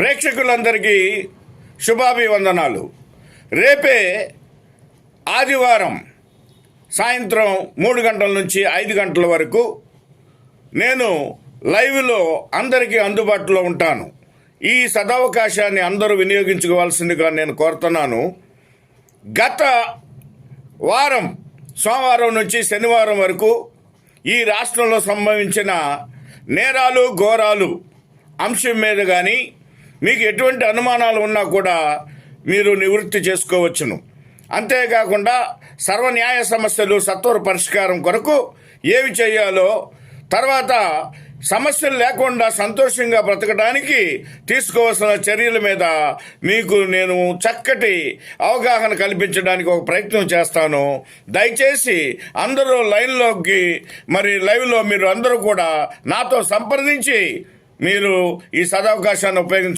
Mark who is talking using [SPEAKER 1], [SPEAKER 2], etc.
[SPEAKER 1] ప్రేక్షకులందరికీ శుభాభివందనాలు. రేపే ఆదివారం సాయంత్రం మూడు గంటల నుంచి ఐదు గంటల వరకు నేను లైవ్లో అందరికీ అందుబాటులో ఉంటాను. ఈ సదవకాశాన్ని అందరూ వినియోగించుకోవాల్సిందిగా నేను కోరుతున్నాను. గత వారం సోమవారం నుంచి శనివారం వరకు ఈ రాష్ట్రంలో సంభవించిన నేరాలు ఘోరాలు అంశం మీద కానీ మీకు ఎటువంటి అనుమానాలు ఉన్నా కూడా మీరు నివృత్తి చేసుకోవచ్చును. అంతేకాకుండా సర్వన్యాయ సమస్యలు సత్వర పరిష్కారం కొరకు ఏమి చేయాలో తర్వాత సమస్యలు లేకుండా సంతోషంగా బ్రతకడానికి తీసుకోవాల్సిన చర్యల మీద మీకు నేను చక్కటి అవగాహన కల్పించడానికి ఒక ప్రయత్నం చేస్తాను. దయచేసి అందరూ లైన్లోకి మరి లైవ్లో మీరు అందరూ కూడా నాతో సంప్రదించి మీరు ఈ సదవకాశాన్ని ఉపయోగించ